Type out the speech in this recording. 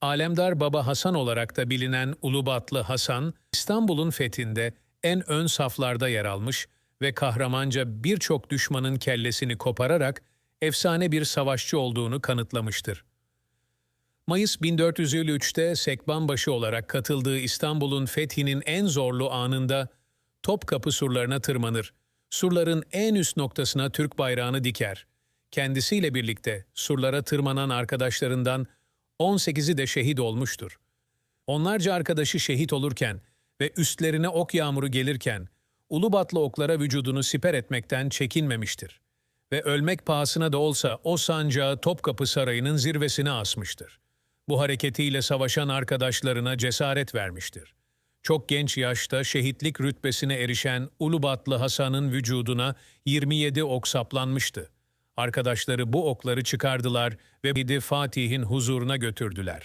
Alemdar Baba Hasan olarak da bilinen Ulubatlı Hasan, İstanbul'un fethinde en ön saflarda yer almış ve kahramanca birçok düşmanın kellesini kopararak efsane bir savaşçı olduğunu kanıtlamıştır. Mayıs 1453'te Sekbanbaşı olarak katıldığı İstanbul'un fethinin en zorlu anında Topkapı surlarına tırmanır. Surların en üst noktasına Türk bayrağını diker. Kendisiyle birlikte surlara tırmanan arkadaşlarından 18'i de şehit olmuştur. Onlarca arkadaşı şehit olurken ve üstlerine ok yağmuru gelirken Ulubatlı oklara vücudunu siper etmekten çekinmemiştir. Ve ölmek pahasına da olsa o sancağı Topkapı Sarayı'nın zirvesine asmıştır. Bu hareketiyle savaşan arkadaşlarına cesaret vermiştir. Çok genç yaşta şehitlik rütbesine erişen Ulubatlı Hasan'ın vücuduna 27 ok saplanmıştı. Arkadaşları bu okları çıkardılar ve Bidi Fatih'in huzuruna götürdüler.